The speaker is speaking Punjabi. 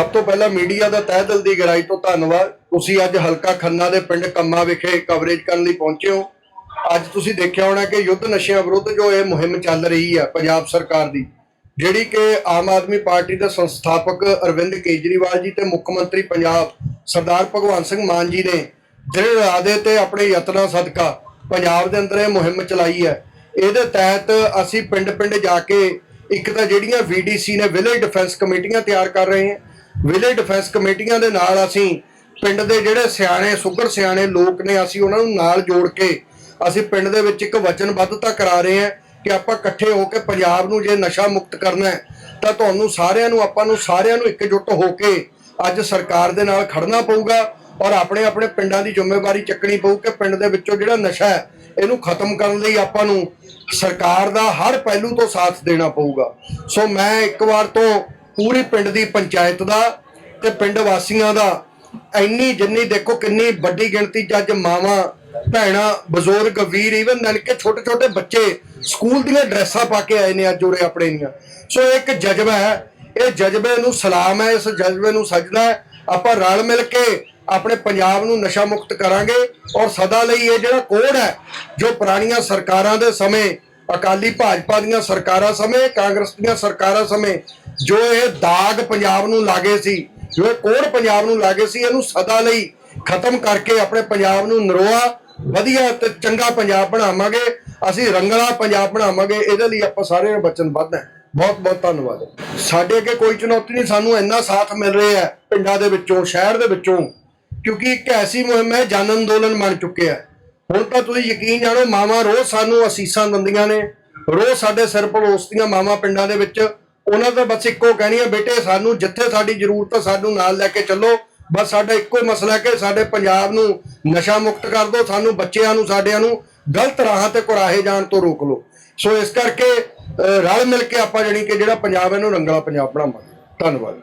ਸਭ ਤੋਂ ਪਹਿਲਾਂ ਮੀਡੀਆ ਦਾ ਤਹਿ ਦਿਲ ਦੀ ਗਹਿਰਾਈ ਤੋਂ ਧੰਨਵਾਦ। ਤੁਸੀਂ ਅੱਜ ਹਲਕਾ ਖੰਨਾ ਦੇ ਪਿੰਡ ਕੰਮਾ ਵਿਖੇ ਕਵਰੇਜ ਕਰਨ ਲਈ ਪਹੁੰਚੇ ਹੋ। ਅੱਜ ਤੁਸੀਂ ਦੇਖਿਆ ਹੋਣਾ ਕਿ ਯੁੱਧ ਨਸ਼ਿਆਂ ਵਿਰੁੱਧ ਜੋ ਇਹ ਮੁਹਿੰਮ ਚੱਲ ਰਹੀ ਹੈ ਪੰਜਾਬ ਸਰਕਾਰ ਦੀ, ਜਿਹੜੀ ਕਿ ਆਮ ਆਦਮੀ ਪਾਰਟੀ ਦੇ ਸੰਸਥਾਪਕ ਅਰਵਿੰਦ ਕੇਜਰੀਵਾਲ ਜੀ ਤੇ ਮੁੱਖ ਮੰਤਰੀ ਪੰਜਾਬ ਸਰਦਾਰ ਭਗਵੰਤ ਸਿੰਘ ਮਾਨ ਜੀ ਨੇ ਜਿਹੜੇ ਇਰਾਦੇ ਤੇ ਆਪਣੇ ਯਤਨਾਂ ਸਦਕਾ ਪੰਜਾਬ ਦੇ ਅੰਦਰ ਇਹ ਮੁਹਿੰਮ ਚਲਾਈ ਹੈ। ਇਹਦੇ ਤਹਿਤ ਅਸੀਂ ਪਿੰਡ-ਪਿੰਡ ਜਾ ਕੇ ਇੱਕ ਤਾਂ ਜਿਹੜੀਆਂ ਵੀਡੀਸੀ ਨੇ ਵਿਲੇਜ ਡਿਫੈਂਸ ਕਮੇਟੀਆਂ ਤਿਆਰ ਕਰ ਰਹੇ ਹਾਂ। ਵਿਲੇਜ ਡਿਫੈਂਸ ਕਮੇਟੀਆਂ ਦੇ ਨਾਲ ਅਸੀਂ ਪਿੰਡ ਦੇ ਜਿਹੜੇ ਸਿਆਣੇ, ਸੁਗਰ ਸਿਆਣੇ ਲੋਕ ਨੇ, ਅਸੀਂ ਉਹਨਾਂ ਨੂੰ ਨਾਲ ਜੋੜ ਕੇ ਅਸੀਂ ਪਿੰਡ ਦੇ ਵਿੱਚ ਇੱਕ ਵਚਨਬੱਧਤਾ ਕਰਾ ਰਹੇ ਹਾਂ ਕਿ ਆਪਾਂ ਇਕੱਠੇ ਹੋ ਕੇ ਪੰਜਾਬ ਨੂੰ ਜੇ ਨਸ਼ਾ ਮੁਕਤ ਕਰਨਾ ਹੈ, ਤਾਂ ਤੁਹਾਨੂੰ ਸਾਰਿਆਂ ਨੂੰ, ਆਪਾਂ ਨੂੰ ਸਾਰਿਆਂ ਨੂੰ ਇਕਜੁੱਟ ਹੋ ਕੇ ਅੱਜ ਸਰਕਾਰ ਦੇ ਨਾਲ ਖੜਨਾ ਪਊਗਾ ਔਰ ਆਪਣੇ ਆਪਣੇ ਪਿੰਡਾਂ ਦੀ ਜ਼ਿੰਮੇਵਾਰੀ ਚੱਕਣੀ ਪਊ ਕਿ ਪਿੰਡ ਦੇ ਵਿੱਚੋਂ ਜਿਹੜਾ ਨਸ਼ਾ ਹੈ, ਇਹਨੂੰ ਖਤਮ ਕਰਨ ਲਈ ਆਪਾਂ ਨੂੰ ਸਰਕਾਰ ਦਾ ਹਰ ਪਹਿਲੂ ਤੋਂ ਸਾਥ ਦੇਣਾ ਪਊਗਾ। ਸੋ ਮੈਂ ਇੱਕ ਵਾਰ ਤੋਂ ਪੂਰੀ ਪਿੰਡ ਦੀ ਪੰਚਾਇਤ ਦਾ ਤੇ ਪਿੰਡ ਵਾਸੀਆਂ ਦਾ। ਇੰਨੀ ਜਿੰਨੀ ਦੇਖੋ ਕਿੰਨੀ ਵੱਡੀ ਗਿਣਤੀ ਚ ਅੱਜ ਮਾਵਾਂ, ਭੈਣਾਂ, ਬਜ਼ੁਰਗ, ਵੀਰ ਇਵਨ ਨਨ ਛੋਟੇ ਛੋਟੇ ਬੱਚੇ ਸਕੂਲ ਦੀਆਂ ਡਰੈਸਾਂ ਪਾ ਕੇ ਆਏ ਨੇ ਅੱਜ ਉਰੇ ਆਪਣੇ ਦੀਆਂ। ਸੋ ਇੱਕ ਜਜ਼ਬਾ ਹੈ, ਇਹ ਜਜ਼ਬੇ ਨੂੰ ਸਲਾਮ ਹੈ, ਇਸ ਜਜ਼ਬੇ ਨੂੰ ਸਜਦਾ ਹੈ। ਆਪਾਂ ਰਲ ਮਿਲ ਕੇ ਆਪਣੇ ਪੰਜਾਬ ਨੂੰ ਨਸ਼ਾ ਮੁਕਤ ਕਰਾਂਗੇ ਔਰ ਸਦਾ ਲਈ ਇਹ ਜਿਹੜਾ ਕੋਡ ਹੈ, ਜੋ ਪੁਰਾਣੀਆਂ ਸਰਕਾਰਾਂ ਦੇ ਸਮੇਂ, ਅਕਾਲੀ ਭਾਜਪਾ ਦੀਆਂ ਸਰਕਾਰਾਂ ਸਮੇਂ, ਕਾਂਗਰਸ ਦੀਆਂ ਸਰਕਾਰਾਂ ਸਮੇਂ ਜੋ ਇਹ ਦਾਗ ਪੰਜਾਬ ਨੂੰ ਲਾਗੇ ਸੀ, ਜੋ ਇਹ ਕੋਡ ਪੰਜਾਬ ਨੂੰ ਲਾਗੇ ਸੀ, ਇਹਨੂੰ ਸਦਾ ਲਈ ਖਤਮ ਕਰਕੇ ਆਪਣੇ ਪੰਜਾਬ ਨੂੰ ਨਰੋਆ, ਵਧੀਆ ਤੇ ਚੰਗਾ ਪੰਜਾਬ ਬਣਾਵਾਂਗੇ। ਅਸੀਂ ਰੰਗਲਾ ਪੰਜਾਬ ਬਣਾਵਾਂਗੇ, ਇਹਦੇ ਲਈ ਆਪਾਂ ਸਾਰੇ ਵਚਨਬੱਧ ਹਾਂ। ਬਹੁਤ ਬਹੁਤ ਧੰਨਵਾਦ। ਸਾਡੇ ਅੱਗੇ ਕੋਈ ਚੁਣੌਤੀ ਨਹੀਂ, ਸਾਨੂੰ ਇੰਨਾ ਸਾਥ ਮਿਲ ਰਿਹਾ ਹੈ ਪਿੰਡਾਂ ਦੇ ਵਿੱਚੋਂ, ਸ਼ਹਿਰ ਦੇ ਵਿੱਚੋਂ, ਕਿਉਂਕਿ ਇੱਕ ਐਸੀ ਮੁਹਿੰਮ ਹੈ, ਜਨ ਅੰਦੋਲਨ ਬਣ ਚੁੱਕਿਆ ਹੈ। ਹੁਣ ਤਾਂ ਤੁਸੀਂ ਯਕੀਨ ਜਾਣੋ, ਮਾਵਾਂ ਰੋਜ਼ ਸਾਨੂੰ ਅਸੀਸਾਂ ਦਿੰਦੀਆਂ ਨੇ। ਰੋਜ਼ ਸਾਡੇ ਸਿਰ ਪਲੋਸਦੀਆਂ ਮਾਵਾਂ ਪਿੰਡਾਂ ਦੇ ਵਿੱਚ ਉਹਨਾਂ ਦਾ ਬਸ ਇੱਕੋ ਕਹਿਣੀ ਹੈ ਬੇਟੇ ਸਾਨੂੰ ਜਿੱਥੇ ਸਾਡੀ ਜ਼ਰੂਰਤ ਹੈ ਸਾਨੂੰ ਨਾਲ ਲੈ ਕੇ ਚੱਲੋ। ਬਸ ਸਾਡਾ ਇੱਕੋ ਹੀ ਮਸਲਾ ਹੈ ਕਿ ਸਾਡੇ ਪੰਜਾਬ ਨੂੰ ਨਸ਼ਾ ਮੁਕਤ ਕਰ ਦਿਓ, ਸਾਨੂੰ ਬੱਚਿਆਂ ਨੂੰ, ਸਾਡਿਆਂ ਨੂੰ ਗਲਤ ਰਾਹਾਂ ਤੇ ਕੁਰਾਹੇ ਜਾਣ ਤੋਂ ਰੋਕ ਲਓ। ਸੋ ਇਸ ਕਰਕੇ ਰਲ ਮਿਲ ਕੇ ਆਪਾਂ ਜਾਣੀ ਕਿ ਜਿਹੜਾ ਪੰਜਾਬ ਇਹਨੂੰ ਰੰਗਲਾ ਪੰਜਾਬ ਬਣਾਵਾਂਗੇ। ਧੰਨਵਾਦ।